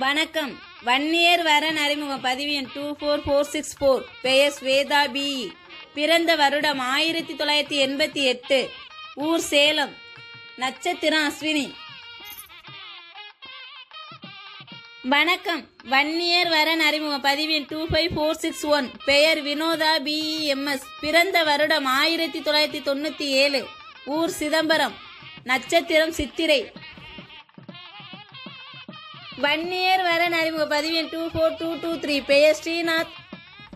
வணக்கம். வன்னியர் வரன் அறிமுகம். பதிவு எண் two four four six four பெயர் ஸ்வேதா பி. பிறந்த வருடம் ஆயிரத்தி தொள்ளாயிரத்தி எண்பத்தி எட்டு. ஊர் சேலம். நட்சத்திரம் அஸ்வினி. வணக்கம். வன்னியர் வரன் அறிமுக பதிவு எண் two five four six one பெயர் வினோதா பிஇஎம்எஸ் பிறந்த வருடம் ஆயிரத்தி தொள்ளாயிரத்தி தொண்ணூற்றி ஏழு. ஊர் சிதம்பரம். நட்சத்திரம் சித்திரை. வன்னியர் வர அறிமுக பதிவு எண் two four two two three பெயர் ஸ்ரீநாத்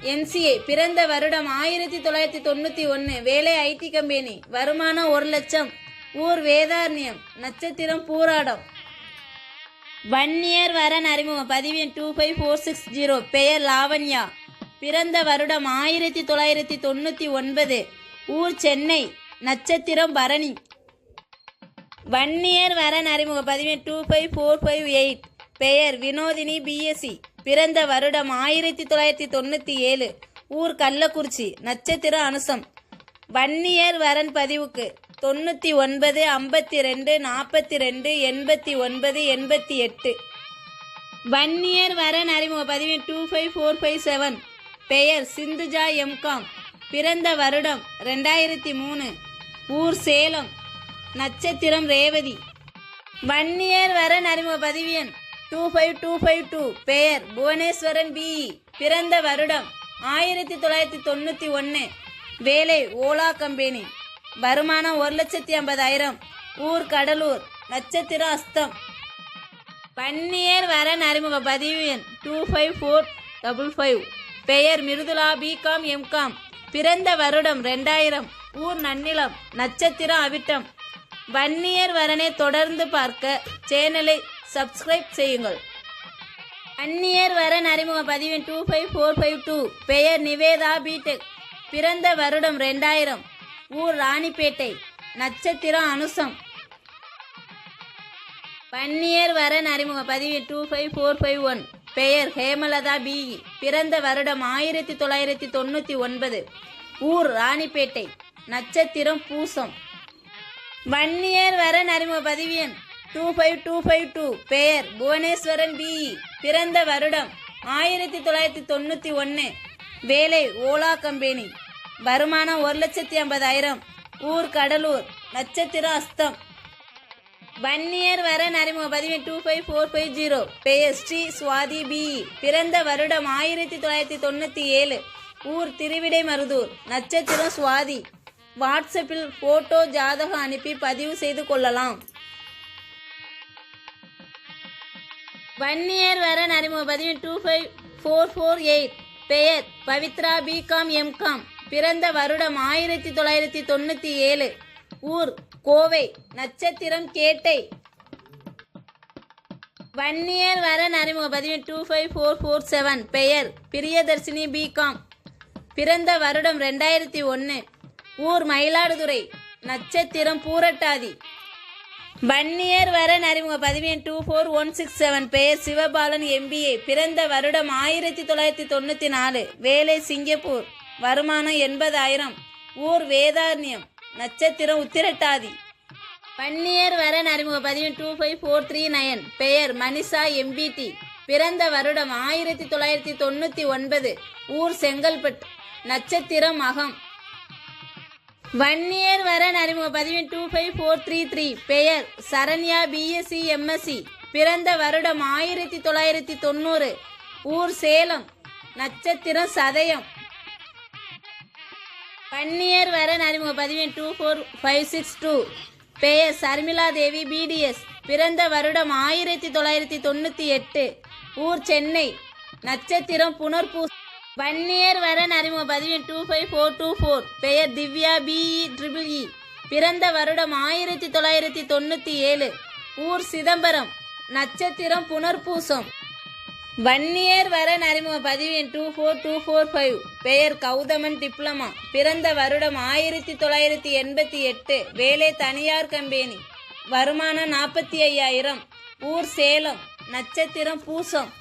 என்சிஏ. பிறந்த வருடம் ஆயிரத்தி தொள்ளாயிரத்தி தொண்ணூற்றி ஒன்று வேலை ஐடி கம்பெனி. வருமானம் ஒரு லட்சம். ஊர் வேதாரண்யம். நட்சத்திரம் பூராடம். வன்னியர் வரன் அறிமுகம் பதிவு எண் two five four six zero பெயர் லாவண்யா. பிறந்த வருடம் ஆயிரத்தி தொள்ளாயிரத்தி தொண்ணூற்றி ஒன்பது. ஊர் சென்னை. நட்சத்திரம் பரணி. வன்னியர் வரன் அறிமுக பதிவு two five four five eight பெயர் வினோதினி பிஎஸ்சி. பிறந்த வருடம் ஆயிரத்தி தொள்ளாயிரத்தி தொண்ணூற்றி ஏழு ஊர் கள்ளக்குறிச்சி நட்சத்திரம் அனுசம். வன்னியர் வரன் பதிவுக்கு தொண்ணூற்றி ஒன்பது ஐம்பத்தி ரெண்டு நாற்பத்தி ரெண்டு எண்பத்தி ஒன்பது எண்பத்தி எட்டு வன்னியர் வரன் அறிமுக பதிவு two five four five seven. பெயர் சிந்துஜா எம்காம் பிறந்த வருடம் ரெண்டாயிரத்தி மூணு ஊர் சேலம். நட்சத்திரம் ரேவதி. வன்னியர் வரன் அறிமுக பதிவு எண் two five two five two பெயர் புவனேஸ்வரன் பிஇ பிறந்த வருடம் ஆயிரத்தி தொள்ளாயிரத்தி தொண்ணூற்றி ஒன்று வேலை ஓலா கம்பெனி. வருமானம் ஒரு லட்சத்தி ஐம்பதாயிரம். ஊர் கடலூர். நட்சத்திரம் அஸ்தம். பன்னியர் வரன் அறிமுக பதிவு எண் two five four double five பெயர் மிருதுலா பிகாம் எம்காம் பிறந்த வருடம் ரெண்டாயிரம். ஊர் நன்னிலம். நட்சத்திரம் அவிட்டம். வன்னியர் வரனை தொடர்ந்து பார்க்க சேனலை சப்ஸ்கிரைப் செய்யுங்கள். அந்நியர் வரன் அறிமுக பதிவின் two five four five two பெயர் நிவேதா பிடெக் பிறந்த வருடம் ரெண்டாயிரம் ஊர் ராணிப்பேட்டை. நட்சத்திரம் அனுசம். பன்னியர் வரன் அறிமுக பதிவு two five four five one பெயர் ஹேமலதா பிஇ பிறந்த வருடம் ஆயிரத்தி தொள்ளாயிரத்தி தொண்ணூற்றி ஒன்பது. ஊர் ராணிப்பேட்டை. நட்சத்திரம் பூசம். வன்னியர் வரன் அறிமுக பதிவு எண் two five two five two பெயர் புவனேஸ்வரன் பிஇ பிறந்த வருடம் ஆயிரத்தி தொள்ளாயிரத்தி தொண்ணூற்றி ஒன்று வேலை ஓலா கம்பெனி. வருமானம் ஒரு லட்சத்தி ஐம்பதாயிரம். ஊர் கடலூர். நட்சத்திரம் அஸ்தம். வன்னியர் வர அறிமுக பதிவு two five four five zero பெயர் ஸ்ரீ சுவாதி பிஇ பிறந்த வருடம் ஆயிரத்தி தொள்ளாயிரத்தி தொண்ணூற்றி ஏழு. ஊர் திருவிடை மருதூர். நட்சத்திரம் சுவாதி. வாட்ஸ்அப்பில் போட்டோ ஜாதகம் அனுப்பி பதிவு செய்து கொள்ளலாம். வன்னியர் வரன் அறிமுக பதிவு two five four four eight பெயர் பவித்ரா பிகாம் எம்காம் பிறந்த வருடம் ஆயிரத்தி தொள்ளாயிரத்தி தொண்ணூற்றி ஏழு. ஊர் கோவை. நட்சத்திரம் கேட்டை. வன்னியர் வரன் அறிமுக பதிவு two five four four seven பெயர் பிரியதர்ஷினி பிகாம் பிறந்த வருடம் ரெண்டாயிரத்தி ஒன்று ஊர் மயிலாடுதுறை. நட்சத்திரம் பூரட்டாதி. வன்னியர் வரன் அறிமுக பதிவு two four one six seven பெயர் சிவபாலன் எம்பிஏ பிறந்த வருடம் ஆயிரத்தி தொள்ளாயிரத்தி தொண்ணூற்றி நாலு. வேலை சிங்கப்பூர். வருமானம் எண்பதாயிரம். ஊர் வேதாரண்யம். நட்சத்திரம் உத்திரட்டாதி. வன்னியர் வரன் அறிமுக பதிவு two five four three nine பெயர் மனிஷா எம்பிடி பிறந்த வருடம் ஆயிரத்தி தொள்ளாயிரத்தி தொண்ணூற்றி ஒன்பது. ஊர் செங்கல்பட்டு. நட்சத்திரம் அகம். வன்னியர் வரன் அறிமுக பதிவு two five four three three பெயர் சரண்யா பிஎஸ்சி எம்எஸ்சி பிறந்த வருடம் ஆயிரத்தி தொள்ளாயிரத்தி தொண்ணூறு. ஊர் சேலம். நட்சத்திரம் சதயம். வன்னியர் வரன் அறிமுக பதிவு two four five six two பெயர் சர்மிளா தேவி பிடிஎஸ் பிறந்த வருடம் ஆயிரத்தி தொள்ளாயிரத்தி தொண்ணூற்றி எட்டு. ஊர் சென்னை. நட்சத்திரம் புனர்பூ வன்னியர் வரன் அறிமுக பதிவு two five four two four பெயர் திவ்யா பிஇ ட்ரிபிள் இ பிறந்த வருடம் ஆயிரத்தி தொள்ளாயிரத்தி தொண்ணூற்றி ஏழு. ஊர் சிதம்பரம் நட்சத்திரம் புனர்பூசம். வன்னியர் வரன் அறிமுக பதிவு two four two four five பெயர் கௌதமன் டிப்ளமா. பிறந்த வருடம் ஆயிரத்தி தொள்ளாயிரத்தி எண்பத்தி எட்டு. வேலை தனியார் கம்பெனி. வருமானம் நாற்பத்தி ஐயாயிரம். ஊர் சேலம் நட்சத்திரம் பூசம்.